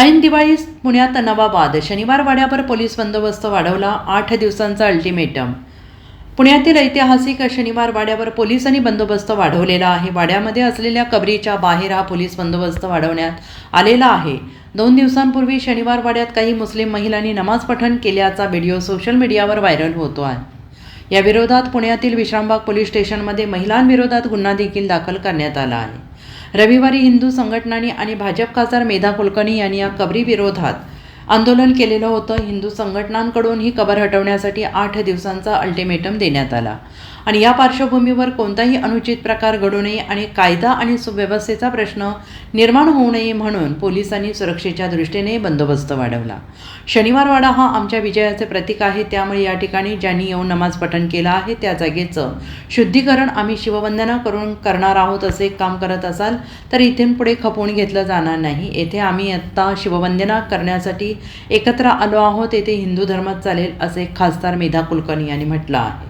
ऐन दिवाळीस पुण्यात नवाबाद. शनिवार वाड्यावर पोलीस बंदोबस्त वाढवला. आठ दिवसांचा अल्टिमेटम. पुण्यातील ऐतिहासिक शनिवार वाड्यावर पोलिसांनी बंदोबस्त वाढवलेला आहे. वाड्यामध्ये असलेल्या कबरीच्या बाहेर हा पोलीस बंदोबस्त वाढवण्यात आलेला आहे. दोन दिवसांपूर्वी शनिवार वाड्यात काही मुस्लिम महिलांनी नमाज पठण केल्याचा व्हिडिओ सोशल मीडियावर व्हायरल होतो आहे. याविरोधात पुण्यातील विश्रामबाग पोलीस स्टेशनमध्ये महिलांविरोधात गुन्हा देखील दाखल करण्यात आला आहे. रविवारी हिंदू संघटनांनी आणि भाजप खासदार मेधा कुलकर्णी यांनी या कबरीविरोधात आंदोलन केलेलं होतं. हिंदू संघटनांकडून ही कबर हटवण्यासाठी आठ दिवसांचा अल्टिमेटम देण्यात आला. आणि या पार्श्वभूमीवर कोणताही अनुचित प्रकार घडू नये आणि कायदा आणि सुव्यवस्थेचा प्रश्न निर्माण होऊ नये म्हणून पोलिसांनी सुरक्षेच्या दृष्टीने बंदोबस्त वाढवला. शनिवारवाडा हा आमच्या विजयाचे प्रतीक आहे. त्यामुळे या ठिकाणी ज्यांनी येऊन नमाज पठण केलं आहे त्या जागेचं शुद्धीकरण आम्ही शिववंदना करून करणार आहोत असे एक काम करत असाल तर इथून पुढे खपवून घेतलं जाणार नाही. येथे आम्ही आत्ता शिववंदना करण्यासाठी एकत्र आलो आहोत. येथे हिंदू धर्मात चालेल असे खासदार मेधा कुलकर्णी यांनी म्हटलं आहे.